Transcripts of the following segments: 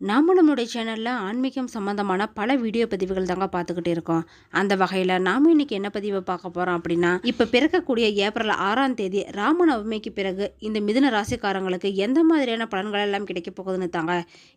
நாம் நம்மளுடைய சேனலில் ஆன்மீகம் சம்மந்தமான பல வீடியோ பதிவுகள் தாங்க பார்த்துக்கிட்டு இருக்கோம். அந்த வகையில் நாம் இன்றைக்கி என்ன பதிவை பார்க்க போகிறோம் அப்படின்னா இப்போ பிறக்கக்கூடிய ஏப்ரல் ஆறாம் தேதி ராமநவமிக்கு பிறகு இந்த மிதுன ராசிக்காரங்களுக்கு எந்த மாதிரியான பலன்கள் எல்லாம் கிடைக்க போகுதுன்னு தாங்க.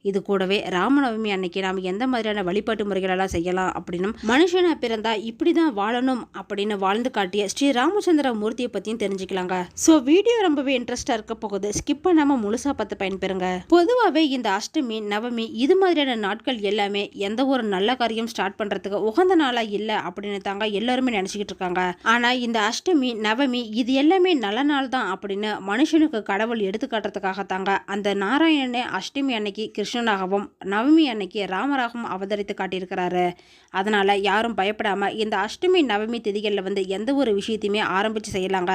இது கூடவே ராமநவமி அன்னைக்கு நாம் எந்த மாதிரியான வழிபாட்டு முறைகளெல்லாம் செய்யலாம் அப்படின்னும் மனுஷனை பிறந்தா இப்படி தான் வாழணும் அப்படின்னு வாழ்ந்து காட்டிய ஸ்ரீ ராமச்சந்திர மூர்த்தியை பற்றியும் தெரிஞ்சுக்கலாங்க. ஸோ வீடியோ ரொம்பவே இன்ட்ரெஸ்டாக இருக்க போகுது. ஸ்கிப் பண்ணாமல் முழுசாக பார்த்து பயன்பெறுங்க. பொதுவாகவே இந்த அஷ்டமி நவ நவமி இது மாதிரியான நாட்கள் எல்லாமே எந்த ஒரு நல்ல காரியம் ஸ்டார்ட் பண்ணுறதுக்கு உகந்த நாளாக இல்லை அப்படின்னு தாங்க எல்லாருமே நினச்சிக்கிட்டு இருக்காங்க. ஆனால் இந்த அஷ்டமி நவமி இது எல்லாமே நல்ல நாள் தான் அப்படின்னு மனுஷனுக்கு கடவுள் எடுத்து காட்டுறதுக்காக தாங்க அந்த நாராயணனை அஷ்டமி அன்னைக்கு கிருஷ்ணனாகவும் நவமி அன்னைக்கு ராமராகவும் அவதரித்து காட்டியிருக்கிறாரு. அதனால் யாரும் பயப்படாமல் இந்த அஷ்டமி நவமி திதிகளில் வந்து எந்த ஒரு விஷயத்தையுமே ஆரம்பித்து செய்யலாங்க.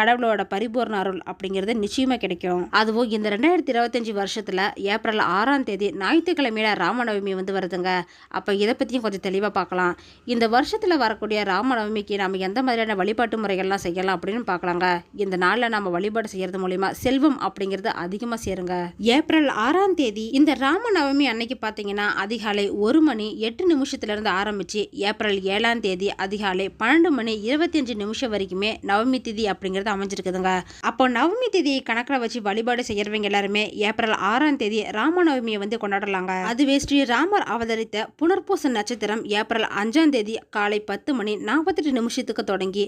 கடவுளோட பரிபூர்ண அருள் அப்படிங்கிறது நிச்சயமாக கிடைக்கும். அதுவும் இந்த ரெண்டாயிரத்தி இருபத்தஞ்சி வருஷத்தில் ஏப்ரல் ஆறாம் தேதி ஞாயிற்றுக்கிழமையில ராமநவமி வந்து வருதுங்க. அப்போ இதை பற்றியும் கொஞ்சம் தெளிவாக பார்க்கலாம். இந்த வருஷத்தில் வரக்கூடிய ராமநவமிக்கு நம்ம எந்த மாதிரியான வழிபாட்டு முறைகள்லாம் செய்யலாம் அப்படின்னு பார்க்கலாங்க. இந்த நாளில் நம்ம வழிபாடு செய்கிறது மூலிமா செல்வம் அப்படிங்கிறது அதிகமாக சேருங்க. ஏப்ரல் ஆறாம் தேதி இந்த ராமநவமி அன்னைக்கு பார்த்தீங்கன்னா அதிகாலை ஒரு மணி எட்டு நிமிஷத்துலேருந்து ஆரம்பித்து ஏப்ரல் ஏழாம் தேதி அதிகாலை பன்னெண்டு மணி இருபத்தஞ்சு நிமிஷம் வரைக்குமே நவமி திதி அப்படிங்கிறது அமைஞ்சிருக்குதுங்க. அப்போ நவமி திதியை கணக்கில் வச்சு வழிபாடு செய்கிறவங்க எல்லாருமே ஏப்ரல் ஆறாம் தேதி ராமநவமியை வந்து கொண்டாடலாங்க. அதுவே ஸ்ரீ ராமர் அவதரித்த புனர்பூச நட்சத்திரம் ஏப்ரல் அஞ்சாம் தேதி காலை பத்து மணி நாற்பத்தெட்டு நிமிஷத்துக்கு தொடங்கி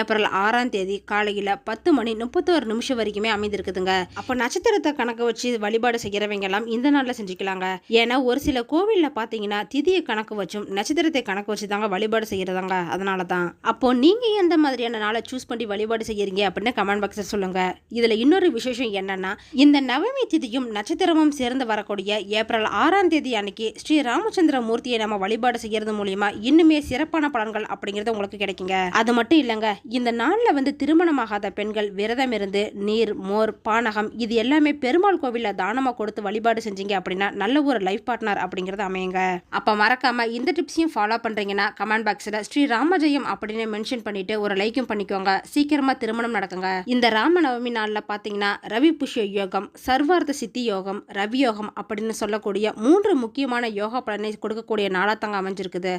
ஏப்ரல் ஆறாம் தேதி காலையில் பத்து மணி முப்பத்தோரு நிமிஷம் வரைக்குமே அமைந்திருக்குதுங்க. அப்போ நட்சத்திரத்தை கணக்கு வச்சு வழிபாடு செய்கிறவங்க எல்லாம் இந்த நாளில் செஞ்சுக்கலாங்க. ஏன்னா ஒரு சில கோவிலில் பார்த்தீங்கன்னா திதியை கணக்கு வச்சும் நட்சத்திரத்தை கணக்கு வச்சு தாங்க வழிபாடு செய்கிறதாங்க அதனால தான். அப்போ நீங்கள் எந்த மாதிரியான நாளை சூஸ் பண்ணி வழிபாடு செய்கிறீங்க அப்படின்னு கமெண்ட் பாக்ஸில் சொல்லுங்கள் இதில் இன்னொரு விசேஷம் என்னன்னா இந்த நவமி திதியும் நட்சத்திரமும் சேர்ந்து வரக்கூடிய ஏப்ரல் ஆறாம் தேதி அன்னைக்கு ஸ்ரீ ராமச்சந்திர மூர்த்தியை நம்ம வழிபாடு செய்யறது மூலியமா இன்னுமே சிறப்பான பலன்கள் அப்படிங்கிறது உங்களுக்கு கிடைக்குங்க. அது மட்டும் இல்லைங்க இந்த நாளில் வந்து திருமணமாகாத பெண்கள் விரதம் இருந்து நீர் மோர் பானகம் இது எல்லாமே பெருமாள் கோவிலில் தானமாக கொடுத்து வழிபாடு செஞ்சீங்க அப்படின்னா நல்ல ஒரு லைஃப் பார்ட்னர் அப்படிங்கிறது அமையுங்க. அப்போ மறக்காம இந்த டிப்ஸையும் ஃபாலோ பண்ணுறீங்கன்னா கமெண்ட் பாக்ஸில் ஸ்ரீ ராமஜெயம் அப்படின்னு மென்ஷன் பண்ணிட்டு ஒரு லைக்கும் பண்ணிக்கோங்க. சீக்கிரமாக திருமணம் நடக்குங்க. இந்த ராம நவமி நாளில் பார்த்தீங்கன்னா ரவி புஷ்ய யோகம் சர்வார்த்த சித்தி யோகம் ரவி யோகம் அப்படின்னு சொல்லக்கூடிய மூன்று முக்கியமான யோகா பலனை கொடுக்கக்கூடிய நாளாக தாங்க அமைஞ்சிருக்குது.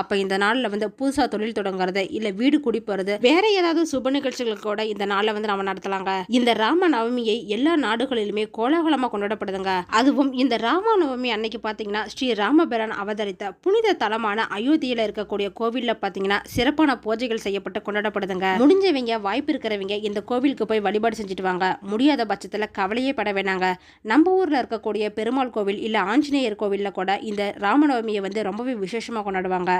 அப்போ இந்த நாளில் வந்து புதுசாக தொழில் தொடங்குறது இல்லை வீடு குடி போகிறது வேற ஏதாவது சுப நிகழ்ச்சிகள் கூட இந்த நாளில் வந்து நம்ம நடத்தலாங்க. இந்த ராம நவமியை எல்லா நாடுகளிலுமே கோலாகலமாக கொண்டாடப்படுதுங்க. அதுவும் இந்த ராம நவமி அன்னைக்கு பார்த்தீங்கன்னா ஸ்ரீ ராமபிரான் அவதரித்த புனித தலமான அயோத்தியில் இருக்கக்கூடிய கோவிலில் பார்த்தீங்கன்னா சிறப்பான பூஜைகள் செய்யப்பட்டு கொண்டாடப்படுதுங்க. முடிஞ்சவங்க வாய்ப்பு இருக்கிறவங்க இந்த கோவிலுக்கு போய் வழிபாடு செஞ்சுட்டு வாங்க. முடியாத பட்சத்தில் கவலையே பட வேணாங்க. நம்ம ஊரில் இருக்கக்கூடிய பெருமாள் கோவில் இல்லை ஆஞ்சநேயர் கோவிலில் கூட இந்த ராமநவமியை வந்து ரொம்பவே விசேஷமாக கொண்டாடுவாங்க.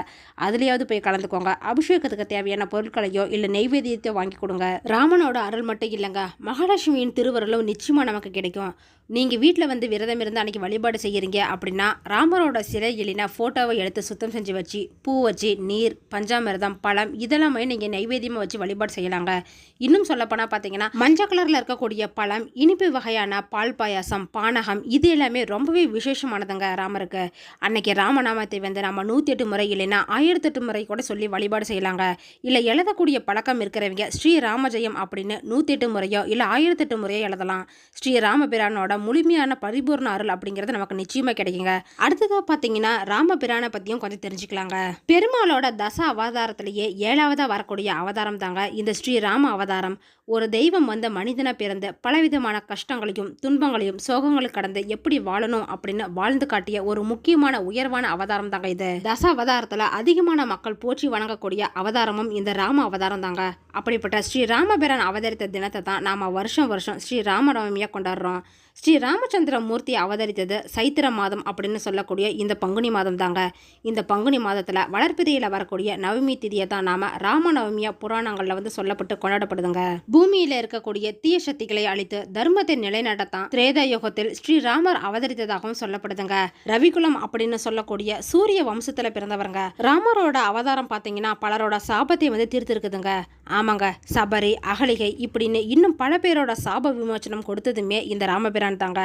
அதுலேயாவது போய் கலந்துக்கோங்க. அபிஷேகத்துக்கு தேவையான பொருட்களையோ இல்லை நெய்வேத்தியத்தையோ வாங்கி கொடுங்க. ராமனோட அருள் மட்டும் இல்லைங்க. மகாலட்சுமியின் திருவருளும் நிச்சயமாக நமக்கு கிடைக்கும். நீங்கள் வீட்டில் வந்து விரதம் இருந்து அன்றைக்கி வழிபாடு செய்கிறீங்க அப்படின்னா ராமரோட சிலை இல்லைனா ஃபோட்டோவை எடுத்து சுத்தம் செஞ்சு வச்சு பூ வச்சு நீர் பஞ்சாமிரதம் பழம் இதெல்லாமே நீங்கள் நைவேத்தியமாக வச்சு வழிபாடு செய்யலாங்க. இன்னும் சொல்லப்போனால் பார்த்தீங்கன்னா மஞ்சள் கலரில் இருக்கக்கூடிய பழம் இனிப்பு வகையான பால் பாயாசம் பானகம் இது எல்லாமே ரொம்பவே விசேஷமானதுங்க ராமருக்கு. அன்னைக்கு ராமநாமத்தை வந்து நம்ம நூற்றி எட்டு முறை இல்லைன்னா ஆயிரத்தெட்டு முறை கூட சொல்லி வழிபாடு செய்யலாங்க. இல்லை எழுதக்கூடிய பழக்கம் இருக்கிறவங்க ஸ்ரீ ராமஜெயம் அப்படின்னு நூற்றி எட்டு முறையோ இல்லை ஆயிரத்தெட்டு முறையோ எழுதலாம். ஸ்ரீ ராமபிரானோட முழுமையான பரிபூர்ண அருள் அப்படிங்கிறது நமக்கு நிச்சயமாக கிடைக்குங்க. அடுத்ததாக பார்த்தீங்கன்னா ராமபிரானை பற்றியும் கொஞ்சம் தெரிஞ்சுக்கலாங்க. பெருமாளோட தச அவதாரத்திலேயே ஏழாவதாக வரக்கூடிய அவதாரம் தாங்க இந்த ஸ்ரீராம அவதாரம். ஒரு தெய்வம் வந்த மனிதனை பிறந்து பலவிதமான கஷ்டங்களையும் துன்பங்களையும் சோகங்களையும் கடந்து எப்படி வாழணும் அப்படின்னு வாழ்ந்து காட்டிய ஒரு முக்கியமான உயர்வான அவதாரம் தாங்க இது. தச அவதாரத்தில் அதிகமான மக்கள் போற்றி வணங்கக்கூடிய அவதாரமும் இந்த ராம அவதாரம் தாங்க அப்படிப்பட்ட ஸ்ரீ ராமபிரான் அவதரித்த தினத்தை தான் நாம் வருஷம் வருஷம் ஸ்ரீ ராமநவமியாக கொண்டாடுறோம். ஸ்ரீ ராமச்சந்திர மூர்த்தி அவதரித்தது சைத்திர மாதம் அப்படின்னு சொல்லக்கூடிய இந்த பங்குனி மாதம் தாங்க இந்த பங்குனி மாதத்தில் வளர்ப்பிறையில் வரக்கூடிய நவமி திதியை தான் நாம் ராமநவமியா புராணங்களில் வந்து சொல்லப்பட்டு கொண்டாடப்படுதுங்க. பூமியில் இருக்கக்கூடிய தீய சக்திகளை அழித்து தர்மத்தை நிலைநாட்டத்தான் திரேதா யுகத்தில் ஸ்ரீ ராமர் அவதரித்ததாக பிறந்ததாகவும் சொல்லப்படுதுங்க. ரவிகுலம் அப்படின்னு சொல்லக்கூடிய சூரிய வம்சத்துல பிறந்தவருங்க. ராமரோட அவதாரம் பார்த்தீங்கன்னா பலரோட சாபத்தை வந்து தீர்த்திருக்குதுங்க. ஆமாங்க சபரி அகலிகை இப்படின்னு இன்னும் பல பேரோட சாப விமோச்சனம் கொடுத்ததுமே இந்த ராமபிரான் தாங்க.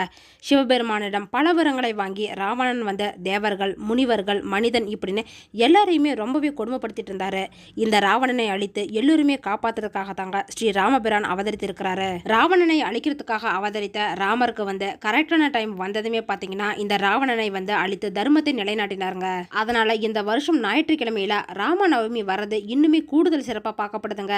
சிவபெருமானிடம் பல வரங்களை வாங்கி ராவணன் வந்த தேவர்கள் முனிவர்கள் மனிதன் இப்படின்னு எல்லாரையுமே ரொம்பவே கொடுமைப்படுத்திட்டு இருந்தாரு. இந்த ராவணனை அழித்து எல்லோருமே காப்பாத்துறதுக்காக தாங்க ஸ்ரீ ராமபிரான் அவதரித்திருக்கிறாரு. ராவணனை அழிக்கிறதுக்காக அவதரித்த ராமருக்கு வந்து கரெக்டான டைம் வந்ததுமே பார்த்தீங்கன்னா பார்த்தீங்கன்னா இந்த ராவணனை வந்து அழித்து தர்மத்தை நிலைநாட்டினாருங்க. அதனால இந்த வருஷம் ஞாயிற்றுக்கிழமையில ராமநவமி வர்றது இன்னுமே கூடுதல் சிறப்பாக பார்க்கப்படுதுங்க.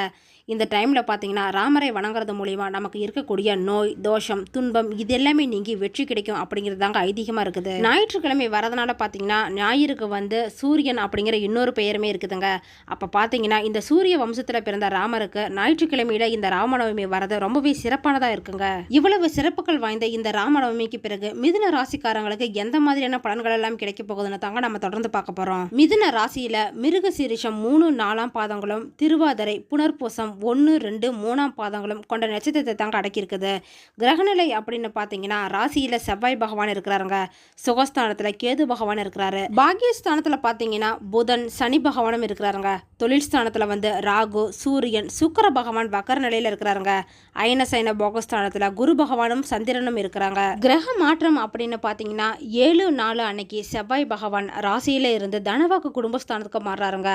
இந்த டைமில் பார்த்தீங்கன்னா ராமரை வணங்குறது மூலிமா நமக்கு இருக்கக்கூடிய நோய் தோஷம் துன்பம் இது எல்லாமே நீங்கி வெற்றி கிடைக்கும் அப்படிங்கிறது தாங்க ஐதீகமாக இருக்குது. ஞாயிற்றுக்கிழமை வரதுனால பார்த்தீங்கன்னா ஞாயிறுக்கு வந்து சூரியன் அப்படிங்கிற இன்னொரு பெயருமே இருக்குதுங்க. அப்போ பார்த்தீங்கன்னா இந்த சூரிய வம்சத்தில் பிறந்த ராமருக்கு ஞாயிற்றுக்கிழமையில இந்த ராமநவமி வரது ரொம்பவே சிறப்பானதாக இருக்குங்க. இவ்வளவு சிறப்புகள் வாய்ந்த இந்த ராமநவமிக்கு பிறகு மிதுன ராசி ராசிக்காரங்களுக்கு எந்த மாதிரியான பலன்கள் எல்லாம் கிடைக்க போகுதுன்னு தாங்க நம்ம தொடர்ந்து பார்க்க போறோம். மிதுன ராசியில மிருக சீரிஷம் மூணு நாலாம் பாதங்களும் திருவாதிரை புனர்பூசம் ஒன்று ரெண்டு மூணாம் பாதங்களும் கொண்ட நட்சத்திரத்தை தாங்க அடக்கியிருக்குது. கிரகநிலை அப்படின்னு பார்த்தீங்கன்னா ராசியில செவ்வாய் பகவான் இருக்கிறாருங்க. சுகஸ்தானத்துல கேது பகவான் இருக்கிறாரு. பாக்கியஸ்தானத்துல பார்த்தீங்கன்னா புதன் சனி பகவானும் இருக்கிறாருங்க. தொழில் ஸ்தானத்துல வந்து ராகு சூரியன் சுக்கிர பகவான் வக்கர நிலையில இருக்கிறாருங்க. அயனசைன போகஸ்தானத்துல குரு பகவானும் சந்திரனும் இருக்கிறாங்க. கிரக மாற்றம் அப்படின்னு பார்த்தீங்கன்னா ஏழு நாலு அன்னைக்கு செவ்வாய் பகவான் ராசியில் இருந்து தனவாக்கு குடும்பஸ்தானத்துக்கு மாறுறாருங்க.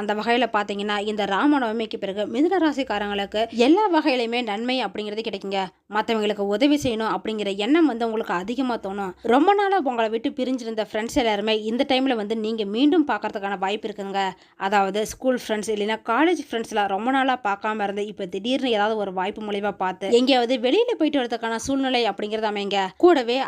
அந்த வகையில் பார்த்தீங்கன்னா இந்த ராமநவமிக்கு பிறகு மிதுன ராசிக்காரங்களுக்கு எல்லா வகையிலையுமே நன்மை அப்படிங்கிறது கிடைக்குங்க. மற்றவங்களுக்கு உதவி செய்யணும் அப்படிங்கிற எண்ணம் வந்து உங்களுக்கு அதிகமாக தோணும். ரொம்ப நாளாக உங்களை விட்டு பிரிஞ்சிருந்த ஃப்ரெண்ட்ஸ் எல்லாருமே இந்த டைமில் வந்து நீங்கள் மீண்டும் பார்க்கறதுக்கான வாய்ப்பு இருக்குங்க. அதாவது ஸ்கூல் ஃப்ரெண்ட்ஸ் இல்லைன்னா காலேஜ் ஃப்ரெண்ட்ஸ்லாம் ரொம்ப நாளாக பார்க்காம இருந்து இப்போ திடீர்னு ஏதாவது ஒரு வாய்ப்பு மூலிமா பார்த்து எங்கேயாவது வெளியில் போயிட்டு வரதுக்கான சூழ்நிலை அப்படிங்கிறது அமைங்க கூடவே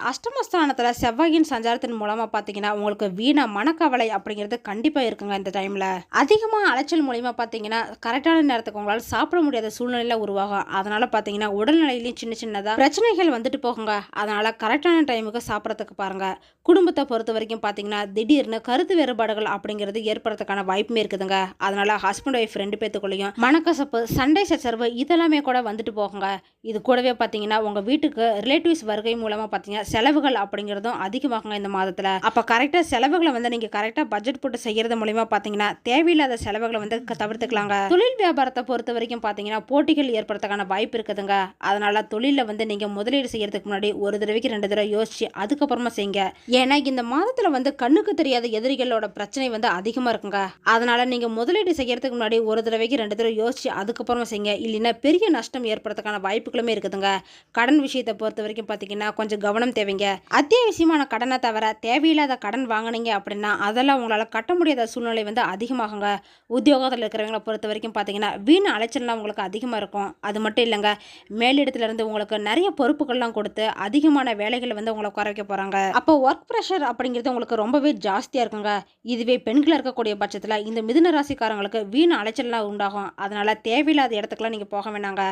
அஷ்டமஸ்தானத்தில் செவ்வாயின் சஞ்சாரத்தின் மூலமாக பார்த்தீங்கன்னா உங்களுக்கு வீணா மனக்கவலை அப்படிங்கிறது கண்டிப்பாக இருக்குங்க இந்த டைமில் அதிகமாக அலைச்சல் மூலிமா பார்த்தீங்கன்னா கரெக்டான நேரத்துக்கு உங்களால் சாப்பிட முடியாத சூழ்நிலையில் உருவாகும். அதனால் பார்த்தீங்கன்னா உடல்நிலையிலையும் சின்ன சின்னதாக பிரச்சனைகள் வந்துட்டு போகுங்க. அதனால் கரெக்டான டைமுக்கு சாப்பிட்றதுக்கு பாருங்க. குடும்பத்தை பொறுத்த வரைக்கும் பார்த்தீங்கன்னா திடீர்னு கருத்து வேறுபாடுகள் அப்படிங்கிறது ஏற்படுறதுக்கான வாய்ப்புமே இருக்குதுங்க. அதனால் ஹஸ்பண்ட் ஒய்ஃப் ரெண்டு பேத்துக்குள்ளேயும் மனக்கசப்பு சண்டை சச்சரவு இதெல்லாமே கூட வந்துட்டு போகுங்க. இது கூடவே பார்த்தீங்கன்னா உங்கள் வீட்டுக்கு ரிலேட்டிவ்ஸ் வருகை மூலமாக பார்த்தீங்கன்னா செலவுகள் அப்படி அப்படிங்கிறதும் அதிகமாகுங்க இந்த மாதத்துல. அப்போ கரெக்டாக செலவுகளை வந்து நீங்கள் கரெக்டாக பட்ஜெட் போட்டு செய்யறது மூலியமா பார்த்தீங்கன்னா தேவையில்லாத செலவுகளை வந்து தவிர்த்துக்கலாங்க. தொழில் வியாபாரத்தை பொறுத்த வரைக்கும் பார்த்தீங்கன்னா போட்டிகள் ஏற்படுறதுக்கான வாய்ப்பு இருக்குதுங்க. அதனால தொழிலில் வந்து நீங்கள் முதலீடு செய்யறதுக்கு முன்னாடி ஒரு தடவைக்கு ரெண்டு தடவை யோசிச்சு அதுக்கப்புறமா செய்யுங்க. ஏன்னா இந்த மாதத்துல வந்து கண்ணுக்கு தெரியாத எதிரிகளோட பிரச்சனை வந்து அதிகமா இருக்குங்க. அதனால நீங்க முதலீடு செய்யறதுக்கு முன்னாடி ஒரு தடவைக்கு ரெண்டு தடவை யோசிச்சு அதுக்கப்புறமா செய்யுங்க. இல்லைன்னா பெரிய நஷ்டம் ஏற்படுறதுக்கான வாய்ப்புகளுமே இருக்குதுங்க. கடன் விஷயத்தை பொறுத்த வரைக்கும் பார்த்தீங்கன்னா கொஞ்சம் கவனம் தேவைங்க. அத்தியாவசியமான கடனை தவிர தேவையில்லாத கடன் வாங்குனீங்க அப்படின்னா அதெல்லாம் உங்களால் கட்ட முடியாத சூழ்நிலை வந்து அதிகமாகுங்க. உத்தியோகத்தில் இருக்கிறவங்கள பொறுத்த வரைக்கும் பார்த்தீங்கன்னா வீண் அலைச்சல்லாம் உங்களுக்கு அதிகமாக இருக்கும். அது மட்டும் இல்லைங்க மேலிடத்துலேருந்து உங்களுக்கு நிறைய பொறுப்புகள்லாம் கொடுத்து அதிகமான வேலைகளை வந்து உங்களை குறைக்க வைக்க போகிறாங்க அப்போ ஒர்க் ப்ரெஷர் அப்படிங்கிறது உங்களுக்கு ரொம்பவே ஜாஸ்தியாக இருக்குங்க. இதுவே பெண்கள் இருக்கக்கூடிய பட்சத்தில் இந்த மிதுன ராசிக்காரங்களுக்கு வீண் அலைச்சல்லாம் உண்டாகும். அதனால் தேவையில்லாத இடத்துக்குலாம் நீங்கள் போக வேணாங்க.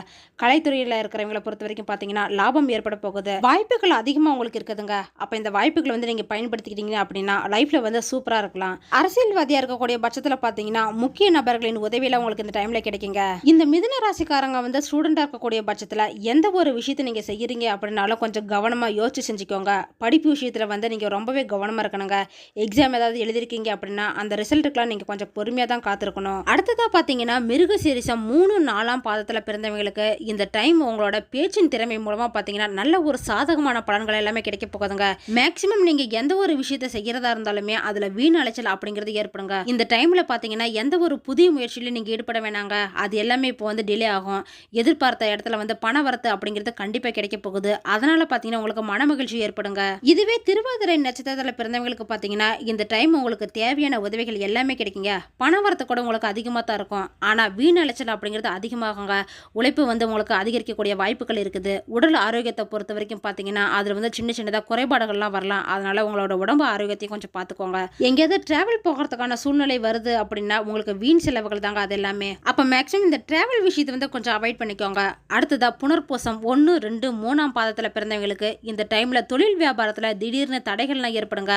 கலைத்துறையில் இருக்கிறவங்கள பொறுத்த வரைக்கும் பார்த்தீங்கன்னா லாபம் ஏற்பட போகுது. வாய்ப்புகள் அதிகமாக உங்களுக்கு இருக்குதுங்க. அப்போ இந்த வாய்ப்புகளை வந்து நீங்கள் பயன்படுத்திக்கிட்டீங்க அப்படின்னா லைஃப்பில் வந்து சூப்பராக இருக்கலாம். அரசியல்வாதியாக இருக்கக்கூடிய பட்சத்தில் பார்த்தீங்கன்னா முக்கிய நபர்களின் உதவியெல்லாம் உங்களுக்கு இந்த டைமில் கிடைக்குங்க. இந்த மிதுன ராசிக்காரங்க வந்து ஸ்டூடெண்டாக இருக்கக்கூடிய பட்சத்தில் எந்த ஒரு விஷயத்தை நீங்கள் செய்கிறீங்க அப்படின்னாலும் கொஞ்சம் கவனமாக யோசிச்சு செஞ்சுக்கோங்க. படிப்பு விஷயத்தில் வந்து நீங்கள் ரொம்பவே கவனமாக இருக்கணுங்க. எக்ஸாம் ஏதாவது எழுதிருக்கீங்க அப்படின்னா அந்த ரிசல்ட்டுக்கெலாம் நீங்கள் கொஞ்சம் பொறுமையாக தான் காத்திருக்கணும். அடுத்ததாக பார்த்தீங்கன்னா மிருக சீரிசம் மூணு நாலாம் பாதத்தில் பிறந்தவங்களுக்கு இந்த டைம் உங்களோட பேச்சின் திறமை மூலமாக பார்த்தீங்கன்னா நல்ல ஒரு சாதகமான பலன்கள் எல்லாமே கிடைக்க போகுதுங்க மேக்சிமம் நீங்கள் எந்த ஒரு விஷயத்தை செய்யறதா இருந்தாலுமே அதில் வீண் அலைச்சல் அப்படிங்கிறது ஏற்படுங்க. இந்த டைமில் பார்த்தீங்கன்னா எந்த ஒரு புதிய முயற்சியிலையும் நீங்கள் ஈடுபட வேணாங்க. அது எல்லாமே இப்போ வந்து டிலே ஆகும். எதிர்பார்த்த இடத்துல வந்து பண வரத்து அப்படிங்கிறது கண்டிப்பாக கிடைக்க போகுது. அதனால பார்த்தீங்கன்னா உங்களுக்கு மன மகிழ்ச்சி ஏற்படுங்க. இதுவே திருவாதிரை நட்சத்திரத்தில் பிறந்தவங்களுக்கு பார்த்தீங்கன்னா இந்த டைம் உங்களுக்கு தேவையான உதவிகள் எல்லாமே கிடைக்குங்க. பண வரத்து கூட உங்களுக்கு அதிகமாக தான் இருக்கும். ஆனால் வீண் அலைச்சல் அப்படிங்கிறது அதிகமாகுங்க. உழைப்பு வந்து உங்களுக்கு அதிகரிக்கக்கூடிய வாய்ப்புகள் இருக்குது. உடல் ஆரோக்கியத்தை பொறுத்த வரைக்கும் பார்த்தீங்கன்னா அதில் வந்து சின்ன சின்னதாக குறைபாடுகள்லாம் வரலாம். அதனால உங்களோட உடம்பு ஆரோக்கியத்தையும் கொஞ்சம் பார்த்துக்கோங்க எங்கேயாவது டிராவல் போகிறதுக்கான சூழ்நிலை வருது அப்படின்னா உங்களுக்கு வீண் செலவுகள் தாங்க அது எல்லாமே. அப்போ மேக்ஸிமம் இந்த டிராவல் விஷயத்தை வந்து கொஞ்சம் அவாய்ட் பண்ணிக்கோங்க. அடுத்ததாக புனர்பூசம் ஒன்று ரெண்டு மூணாம் பாதத்தில் பிறந்தவங்களுக்கு இந்த டைமில் தொழில் வியாபாரத்தில் திடீர்னு தடைகள்லாம் ஏற்படுங்க.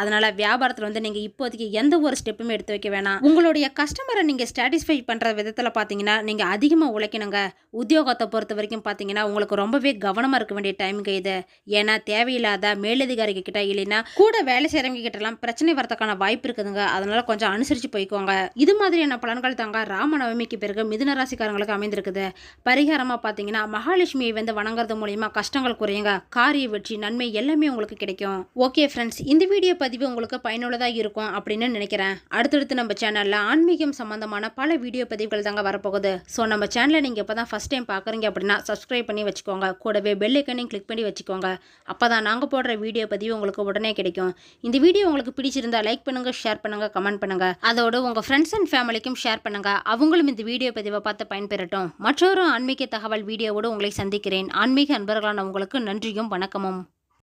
அதனால வியாபாரத்தில் வந்து நீங்கள் இப்போதைக்கு எந்த ஒரு ஸ்டெப்புமே எடுத்து வைக்க வேணாம். உங்களுடைய கஸ்டமரை நீங்கள் சாட்டிஸ்ஃபை பண்ணுற விதத்தில் பார்த்தீங்கன்னா நீங்கள் அதிகமாக உழைக்கணுங்க. உத்தியோகத்தை பொறுத்த வரைக்கும் பார்த்தீங்கன்னா உங்களுக்கு ரொம்பவே கவனமாக இருக்க வேண்டிய டைமுங்க இது. ஏன்னா தேவையில்லாத அதை மேலதிகாரி கிட்ட இல்லைன்னா கூட வேலை செய்கிறவங்க கிட்டலாம் பிரச்சனை வரதுக்கான வாய்ப்பு இருக்குதுங்க. அதனால கொஞ்சம் அனுசரித்து போய்க்கோங்க. இது மாதிரியான பலன்கள் தாங்க ராமநவமிக்கு பிறகு மிதுன ராசிக்காரங்களுக்கு அமைந்திருக்குது. பரிகாரமாக பார்த்தீங்கன்னா மகாலட்சுமியை வந்து வணங்குறது மூலியமா கஷ்டங்கள் குறையுங்க. காரிய வெற்றி நன்மை எல்லாமே உங்களுக்கு கிடைக்கும். ஓகே ஃப்ரெண்ட்ஸ் இந்த வீடியோ பதிவு உங்களுக்கு பயனுள்ளதாக இருக்கும் அப்படின்னு நினைக்கிறேன். அடுத்தடுத்து நம்ம சேனலில் ஆன்மீகம் சம்பந்தமான பல வீடியோ பதிவுகள் தாங்க வரப்போகுது. ஸோ நம்ம சேனலை நீங்கள் இப்போ தான் ஃபஸ்ட் டைம் பார்க்குறீங்க அப்படின்னா சப்ஸ்கிரைப் பண்ணி வச்சுக்கோங்க. கூடவே பெல் ஐக்கனையும் கிளிக் பண்ணி வச்சுக்கோங்க. அப்போ தான் நாங்கள் போடுற வீடியோ பதிவு உங்களுக்கு உடனே கிடைக்கும். இந்த வீடியோ உங்களுக்கு பிடிச்சிருந்தா லைக் பண்ணுங்கள் ஷேர் பண்ணுங்கள் கமெண்ட் பண்ணுங்கள் அதோடு உங்கள் ஃப்ரெண்ட்ஸ் அண்ட் ஃபேமிலிக்கும் ஷேர் பண்ணுங்கள் அவங்களும் இந்த வீடியோ பதிவை பார்த்து பயன்பெறட்டும். மற்றொரு ஆன்மீக தகவல் வீடியோவோடு உங்களை சந்திக்கிறேன். ஆன்மீக அன்பர்களான உங்களுக்கு நன்றியும் வணக்கமும்.